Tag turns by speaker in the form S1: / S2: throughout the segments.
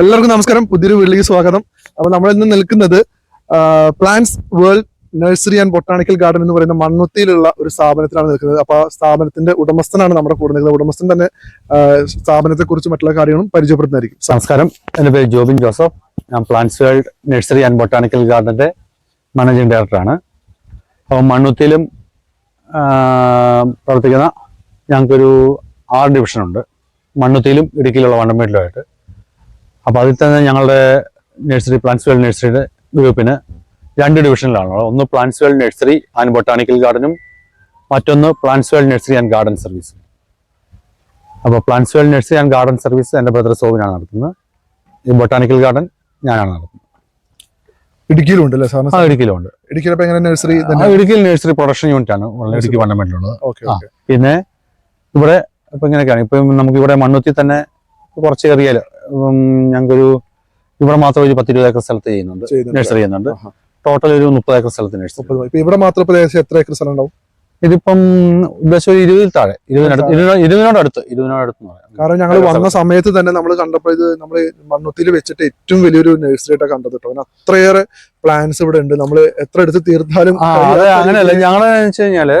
S1: എല്ലാവർക്കും നമസ്കാരം പുതിയൊരു വീട്ടിലേക്ക് സ്വാഗതം അപ്പൊ നമ്മൾ ഇന്ന് നിൽക്കുന്നത് plants world nursery and botanical garden എന്ന് പറയുന്ന മണ്ണുത്തിയിലുള്ള ഒരു സ്ഥാപനത്തിലാണ് നിൽക്കുന്നത് അപ്പൊ സ്ഥാപനത്തിന്റെ ഉടമസ്ഥനാണ് നമ്മുടെ കൂടെ നിൽക്കുന്നത് ഉടമസ്ഥൻ തന്നെ സ്ഥാപനത്തെ കുറിച്ച് മറ്റുള്ള കാര്യങ്ങളും പരിചയപ്പെടുത്തുന്നതായിരിക്കും
S2: നമസ്കാരം എന്റെ പേര് ജോബിൻ ജോസഫ് ഞാൻ plants world nursery and botanical ഗാർഡന്റെ മാനേജിംഗ് ഡയറക്ടറാണ് അപ്പോൾ മണ്ണുത്തിയിലും പ്രവർത്തിക്കുന്ന ഞങ്ങൾക്കൊരു ആറ് ഡിവിഷനുണ്ട് മണ്ണുത്തിയിലും ഇടുക്കിയിലുള്ള വണ്ടമേട്ടിലുമായിട്ട് അപ്പോൾ അതിൽ തന്നെ ഞങ്ങളുടെ നഴ്സറി പ്ലാന്റ്സ് വെൽ നഴ്സറിയുടെ ഗ്രൂപ്പിന് രണ്ട് ഡിവിഷനിലാണ് ഒന്ന് plants well nursery and botanical ഗാർഡനും മറ്റൊന്ന് plants well nursery and garden service അപ്പോൾ plants well nursery and garden service എൻ്റെ ബ്രദർ സോവിനാണ് നടത്തുന്നത് ഈ ബൊട്ടാണിക്കൽ ഗാർഡൻ ഞാനാണ് നടത്തുന്നത്
S1: ഇടുക്കിയിലുണ്ട് അല്ലേ സാറിന് ആ ഇടുക്കിയിലുണ്ട് ഇടുക്കിയിലപ്പോൾ നഴ്സറി
S2: ഇടുക്കിയിൽ നഴ്സറി പ്രൊഡക്ഷൻ യൂണിറ്റ് ഇടുക്കി ഫണ്ടമെന്റിലുള്ളത് പിന്നെ ഇവിടെ ഇപ്പം ഇങ്ങനെയൊക്കെയാണ് ഇപ്പം നമുക്ക് ഇവിടെ മണ്ണുത്തി തന്നെ കുറച്ച് ഏറിയയിൽ ഞങ്ങൾക്കൊരു ഇവിടെ മാത്രം ഒരു പത്തിരുപത് ഏക്കർ സ്ഥലത്ത് ചെയ്യുന്നുണ്ട് നഴ്സറി ചെയ്യുന്നുണ്ട് ടോട്ടൽ ഒരു മുപ്പത് ഏക്കർ സ്ഥലത്ത് നഴ്സറി ഇവിടെ മാത്രം എത്ര ഏക്കർ സ്ഥലം ഉണ്ടാവും ഇതിപ്പം ഉദ്ദേശം ഒരു ഇരുപതിൽ താഴെ അടുത്ത് ഇരുപതിനോട് അടുത്ത് കാരണം ഞങ്ങൾ വന്ന സമയത്ത് തന്നെ നമ്മൾ കണ്ടപ്പോൾ ഇത് നമ്മൾ മണ്ണുത്തിൽ വെച്ചിട്ട് ഏറ്റവും വലിയൊരു നഴ്സറിയായിട്ടാണ് കണ്ടത് കേട്ടോ അങ്ങനെ അത്രയേറെ പ്ലാന്റ്സ് ഇവിടെ ഉണ്ട് നമ്മൾ എത്ര എടുത്ത് തീർത്താലും അങ്ങനെയല്ല ഞങ്ങളെ കഴിഞ്ഞാല്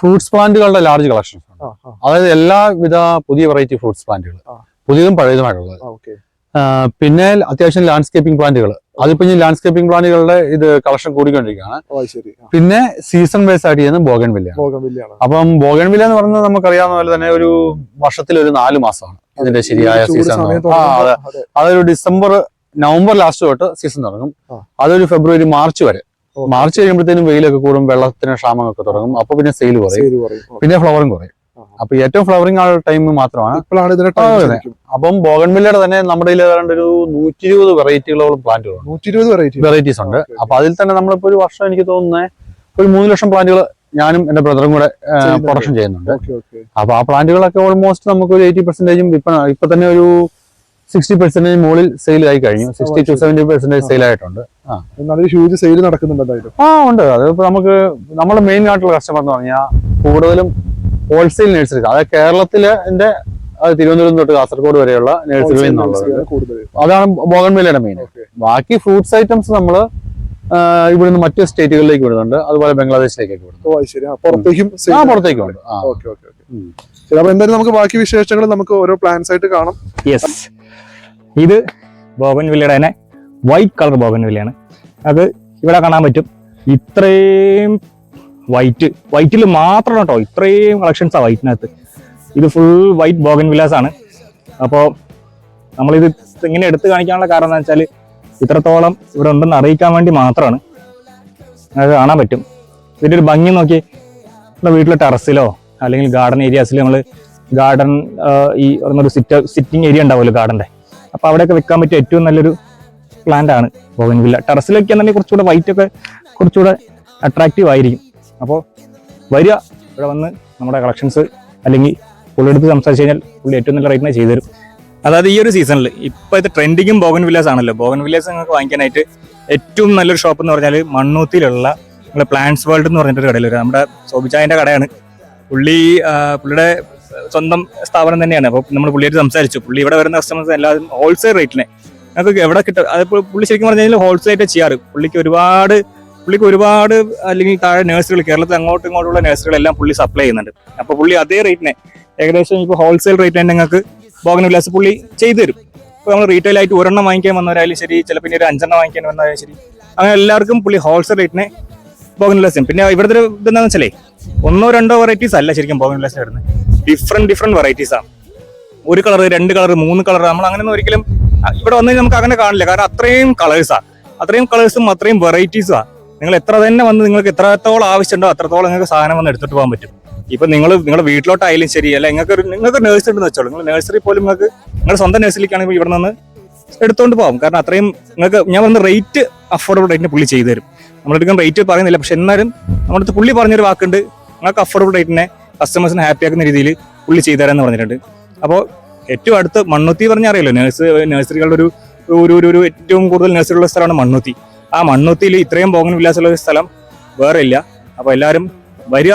S2: ഫ്രൂട്ട്സ് പ്ലാന്റുകളുടെ ലാർജ് കളക്ഷൻ ആണ് അതായത് എല്ലാവിധ പുതിയ വെറൈറ്റി ഫ്രൂട്ട്സ് പ്ലാന്റുകൾ പുതിയതും പഴയതുമായിട്ടുള്ളത് പിന്നെ അത്യാവശ്യം ലാൻഡ്സ്കേപ്പിംഗ് പ്ലാന്റുകൾ അതിപ്പോ ഞാൻ ലാൻഡ്സ്കേപ്പിംഗ് പ്ലാന്റുകളുടെ ഇത് കളക്ഷൻ കൂടിക്കൊണ്ടിരിക്കുകയാണ് പിന്നെ സീസൺ വൈസ് ആയിട്ട് ചെയ്യുന്ന ബോഗൻവില്ല അപ്പം ബോഗൻവില്ല എന്ന് പറഞ്ഞാൽ നമുക്കറിയാവുന്ന പോലെ തന്നെ ഒരു വർഷത്തിൽ ഒരു നാല് മാസമാണ് ഇതിന്റെ ശരിയായ സീസൺ അതൊരു ഡിസംബർ നവംബർ ലാസ്റ്റ് തൊട്ട് സീസൺ തുടങ്ങും അതൊരു ഫെബ്രുവരി മാർച്ച് വരെ മാർച്ച് കഴിയുമ്പോഴത്തേനും വെയിലൊക്കെ കൂടും വെള്ളത്തിന് ക്ഷാമമൊക്കെ തുടങ്ങും അപ്പൊ പിന്നെ സെയിൽ കുറയും പിന്നെ ഫ്ലവറും കുറയും അപ്പൊ ഏറ്റവും ഫ്ലവറിംഗ് ആ ടൈം മാത്രമാണ് ഇപ്പോഴാണ് ടൈം അപ്പം ബോഗൺവില്ലയുടെ തന്നെ നമ്മുടെ ഒരു നൂറ്റി ഇരുപത് വെറൈറ്റികളോളം പ്ലാന്റുകൾ നൂറ്റി ഇരുപത് വെറൈറ്റി വെറൈറ്റീസ് ഉണ്ട് അപ്പൊ അതിൽ തന്നെ നമ്മളിപ്പോ ഒരു വർഷം എനിക്ക് തോന്നുന്നത് ഒരു മൂന്ന് ലക്ഷം പ്ലാന്റുകൾ ഞാനും എന്റെ ബ്രദറും കൂടെ പ്രൊഡക്ഷൻ ചെയ്യുന്നുണ്ട് അപ്പൊ ആ പ്ലാന്റുകളൊക്കെ ഓൾമോസ്റ്റ് നമുക്ക് ഒരു എയ്റ്റി പെർസെന്റേജും ഇപ്പൊ ഇപ്പൊ തന്നെ ഒരു സിക്സ്റ്റി പെർസെന്റേജ് മുകളിൽ സെയിൽ ആയി കഴിഞ്ഞു sixty to seventy percentage sale ആയിട്ടുണ്ട് സെയിൽ നടക്കുന്നുണ്ട് ആ ഉണ്ട് അത് നമുക്ക് നമ്മുടെ മെയിൻ ആയിട്ടുള്ള കസ്റ്റമർ എന്ന് പറഞ്ഞാൽ കൂടുതലും ഹോൾസെയിൽ നഴ്സറീസ് അതായത് കേരളത്തിലെ തിരുവനന്തപുരം തൊട്ട് കാസർഗോഡ് വരെയുള്ള നഴ്സറികളിൽ നിന്നുള്ളത് അതാണ് ബോഗൺവില്ലയുടെ മെയിൻ ബാക്കി ഫ്രൂട്ട്സ് ഐറ്റംസ് നമ്മൾ നിന്ന് മറ്റ് സ്റ്റേറ്റുകളിലേക്ക് വിടുന്നുണ്ട് അതുപോലെ ബംഗ്ലാദേശിലേക്കൊക്കെ വിടുന്നു പുറത്തേക്കും ആ എന്തായാലും നമുക്ക് ബാക്കി വിശേഷങ്ങൾ നമുക്ക് ഓരോ പ്ലാൻസ് ആയിട്ട് കാണാം യെസ് ഇത് ബോബൻ വില്ലയുടെ തന്നെ വൈറ്റ് കളർ ബോബൻ വില്ലയാണ് അത് ഇവിടെ കാണാൻ പറ്റും ഇത്രയും വൈറ്റ് വൈറ്റിൽ മാത്രം കേട്ടോ ഇത്രയും കളക്ഷൻസാണ് വൈറ്റിനകത്ത് ഇത് ഫുൾ വൈറ്റ് ബോഗൻ വിലാസ് ആണ് അപ്പോൾ നമ്മളിത് ഇങ്ങനെ എടുത്തു കാണിക്കാനുള്ള കാരണം എന്താ വെച്ചാൽ ഇത്രത്തോളം ഇവിടെ ഉണ്ടെന്ന് അറിയിക്കാൻ വേണ്ടി മാത്രമാണ് അത് കാണാൻ പറ്റും ഇതിൻ്റെ ഒരു ഭംഗി നോക്കി നമ്മുടെ വീട്ടിലെ ടെറസിലോ അല്ലെങ്കിൽ ഗാർഡൻ ഏരിയാസിൽ നമ്മൾ ഗാർഡൻ ഈ ഒരു സിറ്റ് സിറ്റിംഗ് ഏരിയ ഉണ്ടാവുമല്ലോ ഗാർഡൻ്റെ അപ്പോൾ അവിടെയൊക്കെ വെക്കാൻ പറ്റിയ ഏറ്റവും നല്ലൊരു പ്ലാന്റ് ആണ് ബോഗൻവില്ല ടെറസിൽ വെക്കാൻ തന്നെ കുറച്ചുകൂടെ വൈറ്റ് ഒക്കെ കുറച്ചുകൂടെ അട്രാക്റ്റീവ് ആയിരിക്കും അപ്പോൾ വരിക ഇവിടെ വന്ന് നമ്മുടെ കളക്ഷൻസ് അല്ലെങ്കിൽ പുള്ളിയെടുത്ത് സംസാരിച്ച് കഴിഞ്ഞാൽ പുള്ളി ഏറ്റവും നല്ല റേറ്റിനെ ചെയ്തു തരും അതായത് ഈ ഒരു സീസണിൽ ഇപ്പോഴത്തെ ട്രെൻഡിങ്ങും ബോഗൻ വില്ലേസ് ആണല്ലോ ബോഗൻ വില്ലേസ് നിങ്ങൾക്ക് വാങ്ങിക്കാനായിട്ട് ഏറ്റവും നല്ലൊരു ഷോപ്പ് എന്ന് പറഞ്ഞാൽ മണ്ണൂത്തിയിലുള്ള നമ്മുടെ പ്ലാന്റ്സ് വേൾഡ് എന്ന് പറഞ്ഞിട്ടൊരു കടയിൽ വരും നമ്മുടെ സോബിചായൻ്റെ കടയാണ് പുള്ളി പുള്ളിയുടെ സ്വന്തം സ്ഥാപനം തന്നെയാണ് അപ്പോൾ നമ്മൾ പുള്ളിയായിട്ട് സംസാരിച്ചു പുള്ളി ഇവിടെ വരുന്ന കസ്റ്റമേഴ്സ് എല്ലാവരും ഹോൾസെയിൽ റേറ്റിനെ നമുക്ക് എവിടെ കിട്ടും അത് പുള്ളി ശരിക്കും പറഞ്ഞു കഴിഞ്ഞാൽ ഹോൾസെയിലായിട്ട് ചെയ്യാറ് പുള്ളിക്ക് ഒരുപാട് പുള്ളിക്ക് ഒരുപാട് അല്ലെങ്കിൽ താഴെ നേഴ്സുകൾ കേരളത്തിൽ അങ്ങോട്ടും ഇങ്ങോട്ടുള്ള നേഴ്സുകളെല്ലാം പുള്ളി സപ്ലൈ ചെയ്യുന്നുണ്ട് അപ്പോൾ പുള്ളി അതേ റേറ്റിനെ ഏകദേശം ഇപ്പോൾ ഹോൾസെയിൽ റേറ്റ് തന്നെ ഞങ്ങൾക്ക് ബോഗനവിലാസ് പുള്ളി ചെയ്തു തരും ഇപ്പോൾ നമ്മൾ റീറ്റെയിൽ ആയിട്ട് ഒരെണ്ണം വാങ്ങിക്കാൻ വന്നവരായാലും ശരി ചിലപ്പോൾ ഇനി ഒരു അഞ്ചെണ്ണം വാങ്ങിക്കാൻ വന്നവരായാലും ശരി അങ്ങനെ എല്ലാവർക്കും പുള്ളി ഹോൾസെയിൽ റേറ്റിനെ ബോഗനവിലാസ് പിന്നെ ഇവിടുത്തെ ഇതെന്താണെന്ന് വെച്ചാലേ ഒന്നോ രണ്ടോ വെറൈറ്റീസ് അല്ല ശരിക്കും ബോഗനവിലാസ് വരുന്നത് ഡിഫറെൻറ്റ് ഡിഫറെൻറ്റ് വെറൈറ്റീസ് ആണ് ഒരു കളർ രണ്ട് കളർ മൂന്ന് കളർ നമ്മൾ അങ്ങനെ ഒന്നും ഒരിക്കലും ഇവിടെ വന്നു നമുക്ക് അങ്ങനെ കാണില്ല കാരണം അത്രയും കളേഴ്സാണ് അത്രയും കളേഴ്സും അത്രയും ആണ് നിങ്ങൾ എത്ര തന്നെ വന്ന് നിങ്ങൾക്ക് എത്രത്തോളം ആവശ്യമുണ്ടോ അത്രത്തോളം നിങ്ങൾക്ക് സാധനം വന്ന് എടുത്തിട്ട് പോകാൻ പറ്റും ഇപ്പൊ നിങ്ങൾ നിങ്ങളുടെ വീട്ടിലോട്ടായാലും ശരി അല്ല നിങ്ങൾക്ക് ഒരു നിങ്ങൾക്ക് നഴ്സറി ഉണ്ടെന്ന് വെച്ചോളൂ നിങ്ങൾ നഴ്സറി പോലും നിങ്ങൾക്ക് നിങ്ങളുടെ സ്വന്തം നഴ്സറിക്കാണെങ്കിൽ ഇവിടെ നിന്ന് എടുത്തുകൊണ്ട് പോകാം കാരണം അത്രയും നിങ്ങൾക്ക് ഞാൻ വന്ന് റേറ്റ് അഫോർഡബിൾ റേറ്റിന് പുള്ളി ചെയ്തു തരും നമ്മളെടുക്കാൻ റേറ്റ് പറയുന്നില്ല പക്ഷെ എന്നാലും നമ്മുടെ പുള്ളി പറഞ്ഞൊരു വാക്കുണ്ട് നിങ്ങൾക്ക് അഫോർഡബിൾ റേറ്റിനെ കസ്റ്റമേഴ്സിനെ ഹാപ്പി ആക്കുന്ന രീതിയിൽ പുള്ളി ചെയ്തു തരാമെന്ന് പറഞ്ഞിട്ടുണ്ട് അപ്പോൾ ഏറ്റവും അടുത്ത് മണ്ണുത്തി പറഞ്ഞാൽ അറിയാലോ നഴ്സ് നഴ്സറികളുടെ ഒരു ഒരു ഒരു ഏറ്റവും കൂടുതൽ നഴ്സറികളുള്ള സ്ഥലമാണ് മണ്ണുത്തി ആ മണ്ണുത്തിയിൽ ഇത്രയും ബോഗൻ വില്ലാസുള്ള ഒരു സ്ഥലം വേറെ ഇല്ല അപ്പോൾ എല്ലാവരും വരിക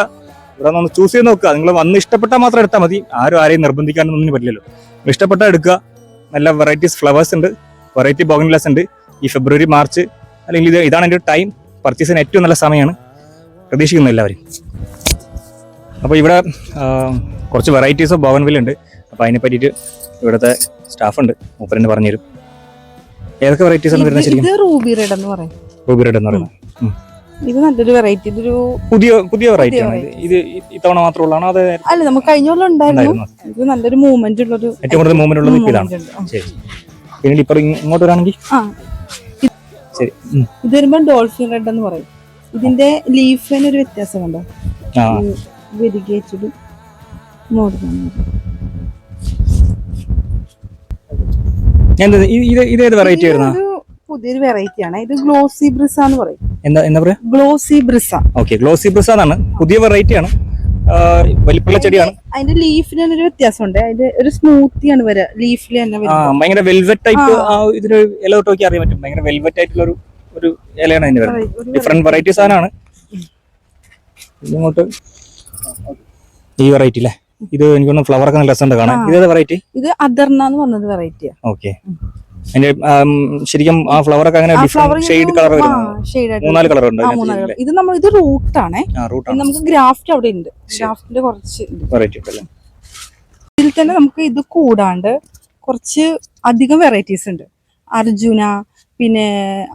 S2: ഇവിടെ നിന്ന് ചൂസ് ചെയ്ത് നോക്കുക നിങ്ങൾ വന്ന് ഇഷ്ടപ്പെട്ടാൽ മാത്രം എടുത്താൽ മതി ആരും ആരെയും നിർബന്ധിക്കാനൊന്നും പറ്റില്ലല്ലോ ഇഷ്ടപ്പെട്ടാൽ എടുക്കുക നല്ല വെറൈറ്റീസ് ഫ്ലവേഴ്സ് ഉണ്ട് വെറൈറ്റി ബോഗൻ വില്ലാസ് ഉണ്ട് ഈ ഫെബ്രുവരി മാർച്ച് അല്ലെങ്കിൽ ഇത് ഇതാണ് എൻ്റെ ടൈം പർച്ചേസിന് ഏറ്റവും നല്ല സമയമാണ് പ്രതീക്ഷിക്കുന്നു എല്ലാവരും അപ്പോൾ ഇവിടെ കുറച്ച് വെറൈറ്റീസ് ഓഫ് ബോഗൻ വില്ല ഉണ്ട് അപ്പോൾ അതിനെ പറ്റിയിട്ട് ഇവിടുത്തെ സ്റ്റാഫുണ്ട് മൂപ്പരെന്നെ പറഞ്ഞുതരും ഏതൊക്കെ വെറൈറ്റീസ് ആണ് വരുന്നത് ശരിക്കും ഇത് റൂബി റെഡ് എന്ന് പറയും റൂബി റെഡ് എന്ന് പറയുന്നത് ഇത് നല്ലൊരു വെറൈറ്റി ഇതൊരു പുതിയ പുതിയ വെറൈറ്റി ആണ് ഇത് ഇത്തവണ മാത്രമുള്ളതാണോ അല്ല നമുക്ക് കഴിഞ്ഞ കൊല്ലം ഉണ്ടായിരുന്നു ഇത് നല്ലൊരു മൂവ്മെന്റ് ഉള്ളൊരു ഏറ്റവും കൂടുതൽ മൂവ്മെന്റ് ഉള്ള ഇതാണ് ശരി പിന്നീട് ഇപ്പൊ ഇങ്ങോട്ട് വരാണെങ്കിൽ ശരി ഇത് വരുമ്പോ ഡോൾഫിൻ റെഡ് എന്ന് പറയും ഇതിന്റെ ലീഫിന് ഒരു വ്യത്യാസം കണ്ടോ വെരികേറ്റഡും മോഡലും എന്താ ഇത് ഇത് ഏത് വെറൈറ്റി വരുന്ന പുതിയൊരു വെറൈറ്റി ആണ് ഇത് ഗ്ലോസി ബ്രിസ എന്ന് പറയും എന്താ എന്താ പറയാ ഗ്ലോസി ബ്രിസ ഓക്കെ ഗ്ലോസി ബ്രിസ എന്നാണ് പുതിയ വെറൈറ്റി ആണ് ചെടിയാണ് അതിന്റെ ലീഫിന് തന്നെ ഒരു വ്യത്യാസമുണ്ട് അതിന്റെ ഒരു സ്മൂത്തിയാണ് വരിക ലീഫിൽ തന്നെ ഭയങ്കര വെൽവെറ്റ് ടൈപ്പ് ഇതിന് ഇല തൊട്ട് നോക്കി അറിയാൻ പറ്റും വെൽവെറ്റ് ആയിട്ടുള്ള ഒരു ഒരു ഇലയാണ് അതിന് വരുന്നത് ഡിഫറെന്റ് വെറൈറ്റി സാധനമാണ് ഇങ്ങോട്ട് ഈ വെറൈറ്റി അല്ലേ ഇത് എനിക്കൊന്ന് ഫ്ലവർ ഒക്കെ നല്ല രസമുണ്ട് കാണാൻ ഇതേത് വെറൈറ്റി ഇത് അദർണ എന്ന് പറഞ്ഞത് വെറൈറ്റിയാ ഓക്കെ അതിന്റെ ശരിക്കും ആ ഫ്ലവർ ഒക്കെ അങ്ങനെ ഷെയ്ഡ് കളർ മൂന്നാല് കളർ ഉണ്ട് ഇത് നമ്മൾ ഇത് റൂട്ട് ആണ് നമുക്ക് ഗ്രാഫ്റ്റ് അവിടെ ഉണ്ട് ഗ്രാഫ്റ്റിന്റെ കുറച്ച് വെറൈറ്റി ഉണ്ടല്ലേ ഇതിൽ തന്നെ നമുക്ക് ഇത് കൂടാണ്ട് കുറച്ച് അധികം വെറൈറ്റീസ് ഉണ്ട് അർജുന പിന്നെ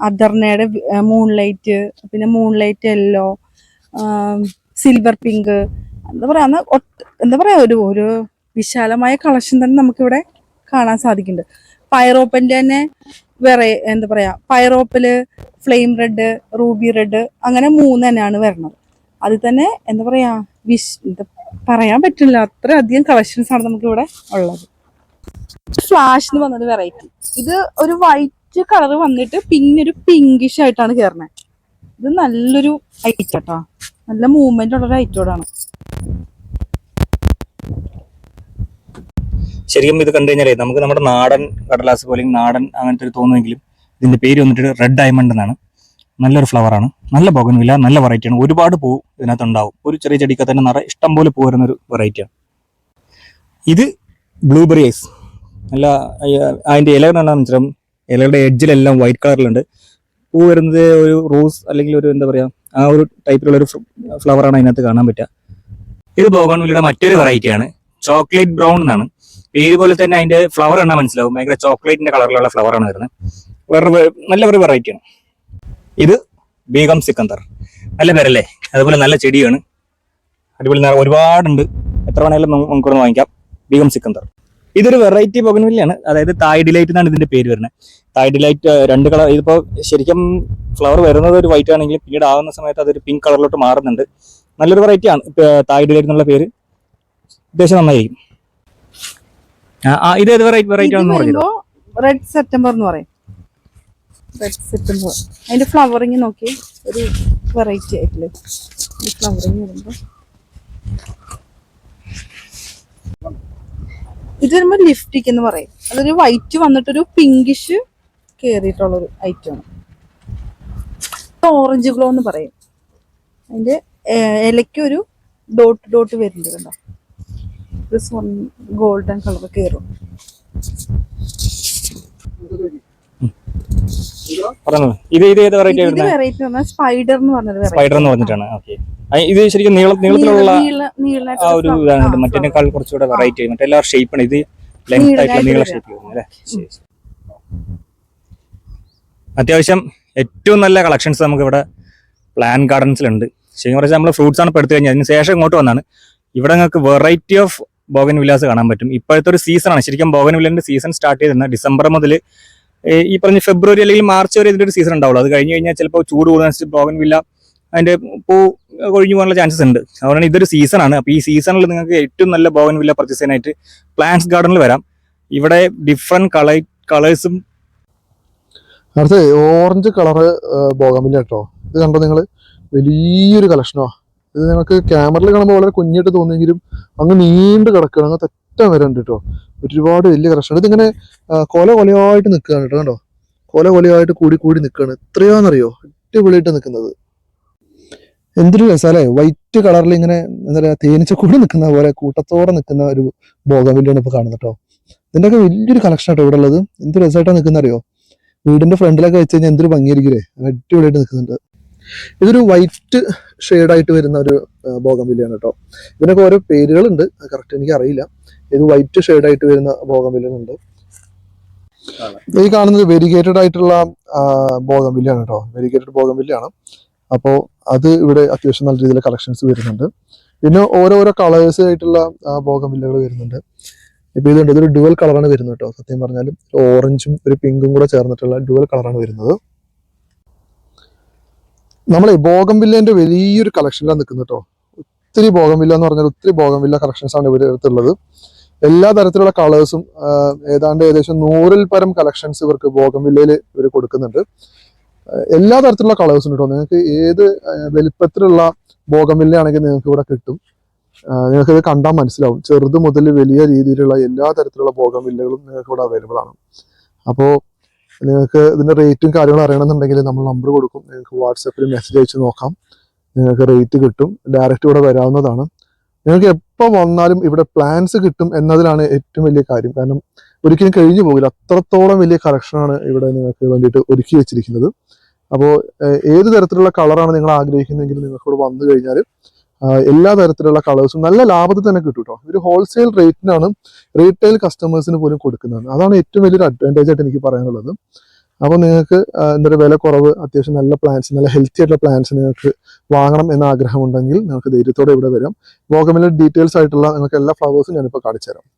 S2: അദർണയുടെ മൂൺലൈറ്റ് പിന്നെ മൂൺലൈറ്റ് യെല്ലോ സിൽവർ പിങ്ക് എന്താ പറയാ എന്താ പറയാ ഒരു ഒരു വിശാലമായ കളക്ഷൻ തന്നെ നമുക്കിവിടെ കാണാൻ സാധിക്കുന്നുണ്ട് പയറോപ്പന്റെ തന്നെ വേറെ എന്താ പറയാ പയറോപ്പില് ഫ്ലെയിം റെഡ് റൂബി റെഡ് അങ്ങനെ മൂന്ന് തന്നെയാണ് വരണത് അത് തന്നെ എന്താ പറയാ വിശ് പറയാൻ പറ്റില്ല അത്ര അധികം കളക്ഷൻസ് ആണ് നമുക്ക് ഇവിടെ ഉള്ളത് ഫ്ലാഷ് എന്ന് പറഞ്ഞൊരു വെറൈറ്റി ഇത് ഒരു വൈറ്റ് കളർ വന്നിട്ട് പിന്നെ ഒരു പിങ്കിഷ് ആയിട്ടാണ് കയറണേ ഇത് നല്ലൊരു ഐറ്റം കേട്ടോ നല്ല മൂവ്മെന്റ് ഉള്ളൊരു ഐറ്റോടാണ് ശരിക്കും ഇത് കണ്ടു കഴിഞ്ഞാലേ നമുക്ക് നമ്മുടെ നാടൻ കടലാസ് പോലെ നാടൻ അങ്ങനത്തെ ഒരു തോന്നുമെങ്കിലും ഇതിന്റെ പേര് വന്നിട്ട് റെഡ് ഡയമണ്ട് എന്നാണ് നല്ലൊരു ഫ്ലവറാണ് നല്ല പോകനുമില്ല നല്ല വെറൈറ്റിയാണ് ഒരുപാട് പൂ ഇതിനകത്ത് ഉണ്ടാവും ഒരു ചെറിയ ചെടിക്ക് തന്നെ നിറ ഇഷ്ടം പോലെ പൂ വരുന്ന ഒരു വെറൈറ്റിയാണ് ഇത് ബ്ലൂബെറി ഐസ് നല്ല അതിൻ്റെ ഇലകൾ കണ്ടാണെന്ന് വെച്ചാൽ ഇലകളുടെ എഡ്ജിലെല്ലാം വൈറ്റ് കളറിലുണ്ട് പൂ വരുന്നത് ഒരു റോസ് അല്ലെങ്കിൽ ഒരു എന്താ പറയുക ആ ഒരു ടൈപ്പിലുള്ള ഒരു ഫ്ലവറാണ് അതിനകത്ത് കാണാൻ പറ്റുക ഇത് ബോഗൺവില്ലയുടെ മറ്റൊരു വെറൈറ്റിയാണ് ചോക്ലേറ്റ് ബ്രൗൺ എന്നാണ് ഇതുപോലെ തന്നെ അതിന്റെ ഫ്ലവർ എണ്ണ മനസ്സിലാവും ഭയങ്കര ചോക്ലേറ്റിന്റെ കളറിലുള്ള ഫ്ലവർ ആണ് വരുന്നത് വേറെ നല്ല ഒരു വെറൈറ്റിയാണ് ഇത് ബീഗം സിക്കന്തർ നല്ല പേരല്ലേ അതുപോലെ നല്ല ചെടിയാണ് അടിപൊളി ഒരുപാടുണ്ട് എത്ര വേണേലും നമുക്ക് ഒന്ന് വാങ്ങിക്കാം ബീഗം സിക്കന്തർ ഇതൊരു വെറൈറ്റി ബൊഗൻവില്ലയാണ് അതായത് തായ് ഡിലൈറ്റ് എന്നാണ് ഇതിന്റെ പേര് വരുന്നത് തായ് ഡിലൈറ്റ് രണ്ട് കളർ ഇതിപ്പോ ശരിക്കും ഫ്ലവർ വരുന്നത് ഒരു വൈറ്റ് ആണെങ്കിലും പിന്നീട് ആവുന്ന സമയത്ത് അതൊരു പിങ്ക് കളറിലോട്ട് മാറുന്നുണ്ട് നല്ലൊരു വെറൈറ്റി ആണ് തായ് ഡിലൈറ്റ് എന്നുള്ള പേര് അത്യാവശ്യം നന്നായിരിക്കും ഇത് ഏത് വെറൈറ്റി വെറൈറ്റി ആണെന്ന് പറഞ്ഞു റെഡ് സെപ്റ്റംബർ എന്ന് പറയും റെഡ് സെപ്റ്റംബർ അതിന്റെ ഫ്ലവറിങ് നോക്കി ഒരു വെറൈറ്റി ആയിട്ടില്ലേ ഈ ഫ്ലവറിങ് വരുമ്പോൾ ഇത് വരുമ്പോൾ ലിഫ്റ്റിക് എന്ന് പറയും അതൊരു വൈറ്റ് വന്നിട്ടൊരു പിങ്കിഷ് ഒരു ഐറ്റം ഐറ്റമാണ് ഓറഞ്ച് ഗ്ലോ എന്ന് പറയും അതിന്റെ ഒരു ഡോട്ട് ഡോട്ട് വരുന്നുണ്ട് കണ്ടോ ഒരു സ്വൺ ഗോൾഡൻ കളർ കയറും അത്യാവശ്യം ഏറ്റവും നല്ല കളക്ഷൻസ് നമുക്ക് ഇവിടെ പ്ലാൻ ഗാർഡൻസിലുണ്ട് ശരിക്കും പറഞ്ഞാൽ നമ്മൾ ഫ്രൂട്ട്സ് ആണ് ഇപ്പോൾ എടുത്തു കഴിഞ്ഞാൽ അതിന് ശേഷം ഇങ്ങോട്ട് വന്നാണ് ഇവിടെ നിങ്ങൾക്ക് വെറൈറ്റി ഓഫ് ബോഗൻ വില്ലാസ് കാണാൻ പറ്റും ഇപ്പോഴത്തെ ഒരു സീസണാണ് ശരിക്കും ബോഗൻ വില്ലൻ്റെ സീസൺ സ്റ്റാർട്ട് ചെയ്തിരുന്ന ഡിസംബർ മുതൽ ഈ പറഞ്ഞ ഫെബ്രുവരി അല്ലെങ്കിൽ മാർച്ച് വരെ ഇതിൻ്റെ ഒരു സീസൺ ഉണ്ടാവുള്ളൂ അത് കഴിഞ്ഞ് കഴിഞ്ഞാൽ ചിലപ്പോൾ ചൂട് കൂടുന്നതനുസരിച്ച് ബോഗൻ വില്ല അതിൻ്റെ പൂ കൊഴിഞ്ഞു പോകാനുള്ള ചാൻസസ് ഉണ്ട് അതുകൊണ്ട് ഇതൊരു സീസണാണ് അപ്പോൾ ഈ സീസണിൽ നിങ്ങൾക്ക് ഏറ്റവും നല്ല ബോഗൻ വില്ല പർച്ചേസ് ചെയ്യാനായിട്ട് പ്ലാന്റ്സ് ഗാർഡനിൽ വരാം ഇവിടെ ഡിഫറെൻറ്റ് കളർ കളേഴ്സും അടുത്ത ഓറഞ്ച് കളറ് ബോഗമില്ല കേട്ടോ ഇത് കണ്ടോ നിങ്ങൾ വലിയൊരു കളക്ഷനോ ഇത് ഞങ്ങൾക്ക് ക്യാമറയിൽ കാണുമ്പോൾ വളരെ കുഞ്ഞിട്ട് തോന്നിയെങ്കിലും അങ്ങ് നീണ്ടു കിടക്കുകയാണ് അങ്ങ് തെറ്റാൻ വരണ്ട് കേട്ടോ ഒരുപാട് വലിയ കറക്ഷൻ ഇതിങ്ങനെ കൊല കൊലയായിട്ട് നിൽക്കുകയാണ് കേട്ടോ കണ്ടോ കൊല കൊലയായിട്ട് കൂടി കൂടി നിൽക്കുകയാണ് എത്രയാണെന്നറിയോ അടിപൊളിയായിട്ട് നിൽക്കുന്നത് എന്തൊരു രസാലേ വൈറ്റ് കളറിൽ ഇങ്ങനെ എന്താ പറയുക കൂടി നിൽക്കുന്ന പോലെ കൂട്ടത്തോടെ നിൽക്കുന്ന ഒരു ബോഗമില്ലാണ് ഇപ്പോൾ കാണുന്നത് കേട്ടോ ഇതിൻ്റെയൊക്കെ വലിയൊരു കളക്ഷൻ കേട്ടോ ഇവിടെ ഉള്ളത് എന്ത് രസമായിട്ടാണ് നിൽക്കുന്ന അറിയോ വീടിൻ്റെ ഫ്രണ്ടിലൊക്കെ വെച്ച് കഴിഞ്ഞാൽ എന്തൊരു ഭംഗിയായിരിക്കും അടിപൊളിയായിട്ട് നിൽക്കുന്നുണ്ട് ഇതൊരു വൈറ്റ് ഷെയ്ഡായിട്ട് വരുന്ന ഒരു ബോഗംവില്ലയാണ് കേട്ടോ ഇതിനൊക്കെ ഓരോ പേരുകളുണ്ട് കറക്റ്റ് എനിക്ക് അറിയില്ല ഇത് വൈറ്റ് ഷെയ്ഡായിട്ട് വരുന്ന ബോഗംവില്ലുണ്ട് ഈ കാണുന്നത് വെരിഗേറ്റഡ് ആയിട്ടുള്ള ബോഗംവില്ലാണ് കേട്ടോ വെരിഗേറ്റഡ് ബോഗംവില്ലാണ് അപ്പോൾ അത് ഇവിടെ അത്യാവശ്യം നല്ല രീതിയിൽ കളക്ഷൻസ് വരുന്നുണ്ട് പിന്നെ ഓരോരോ കളേഴ്സ് ആയിട്ടുള്ള ബോഗംവില്ലകൾ വരുന്നുണ്ട് ഇപ്പോൾ ഇതുണ്ട് ഇതൊരു ഡുവൽ കളറാണ് വരുന്നത് കേട്ടോ സത്യം പറഞ്ഞാലും ഓറഞ്ചും ഒരു പിങ്കും കൂടെ ചേർന്നിട്ടുള്ള ഡുവൽ കളറാണ് വരുന്നത് നമ്മളെ ബോഗംവില്ലേൻ്റെ വലിയൊരു കളക്ഷനിലാണ് നിൽക്കുന്നത് കേട്ടോ ഒത്തിരി വില്ല എന്ന് പറഞ്ഞാൽ ഒത്തിരി കളക്ഷൻസ് കളക്ഷൻസാണ് ഇവരുടെ അടുത്തുള്ളത് എല്ലാ തരത്തിലുള്ള കളേഴ്സും ഏതാണ്ട് ഏകദേശം നൂറിൽ പരം കളക്ഷൻസ് ഇവർക്ക് വില്ലയിൽ ഇവർ കൊടുക്കുന്നുണ്ട് എല്ലാ തരത്തിലുള്ള കളേഴ്സും കേട്ടോ നിങ്ങൾക്ക് ഏത് വലിപ്പത്തിലുള്ള ബോഗംവില്ല ആണെങ്കിൽ നിങ്ങൾക്ക് ഇവിടെ കിട്ടും നിങ്ങൾക്ക് ഇത് കണ്ടാൽ മനസ്സിലാവും ചെറുത് മുതൽ വലിയ രീതിയിലുള്ള എല്ലാ തരത്തിലുള്ള വില്ലകളും നിങ്ങൾക്ക് ഇവിടെ അവൈലബിൾ ആണ് അപ്പോൾ നിങ്ങൾക്ക് ഇതിൻ്റെ റേറ്റും കാര്യങ്ങളും അറിയണമെന്നുണ്ടെങ്കിൽ നമ്മൾ നമ്പർ കൊടുക്കും നിങ്ങൾക്ക് വാട്സപ്പിൽ മെസ്സേജ് അയച്ച് നോക്കാം നിങ്ങൾക്ക് റേറ്റ് കിട്ടും ഡയറക്റ്റ് ഇവിടെ വരാവുന്നതാണ് നിങ്ങൾക്ക് എപ്പോൾ വന്നാലും ഇവിടെ പ്ലാൻസ് കിട്ടും എന്നതിലാണ് ഏറ്റവും വലിയ കാര്യം കാരണം ഒരിക്കലും കഴിഞ്ഞു പോകില്ല അത്രത്തോളം വലിയ കളക്ഷനാണ് ഇവിടെ നിങ്ങൾക്ക് വേണ്ടിയിട്ട് ഒരുക്കി വെച്ചിരിക്കുന്നത് അപ്പോൾ ഏത് തരത്തിലുള്ള കളറാണ് നിങ്ങൾ ആഗ്രഹിക്കുന്നതെങ്കിൽ നിങ്ങൾക്കിവിടെ വന്നു കഴിഞ്ഞാൽ എല്ലാ തരത്തിലുള്ള കളേഴ്സും നല്ല ലാഭത്തിൽ തന്നെ കിട്ടും കേട്ടോ ഒരു ഹോൾസെയിൽ റേറ്റിനാണ് റീറ്റെയിൽ കസ്റ്റമേഴ്സിന് പോലും കൊടുക്കുന്നത് അതാണ് ഏറ്റവും വലിയൊരു അഡ്വാൻറ്റേജ് ആയിട്ട് എനിക്ക് പറയാനുള്ളത് അപ്പോൾ നിങ്ങൾക്ക് എന്തൊരു വില കുറവ് അത്യാവശ്യം നല്ല പ്ലാൻസ് നല്ല ഹെൽത്തി ആയിട്ടുള്ള പ്ലാൻസ് നിങ്ങൾക്ക് വാങ്ങണം എന്ന ആഗ്രഹമുണ്ടെങ്കിൽ നിങ്ങൾക്ക് ധൈര്യത്തോടെ ഇവിടെ വരാം വോഗമിലെ ഡീറ്റെയിൽസ് ആയിട്ടുള്ള നിങ്ങൾക്ക് എല്ലാ ഫ്ലവേഴ്സും ഞാനിപ്പോൾ കാണിച്ചു തരാം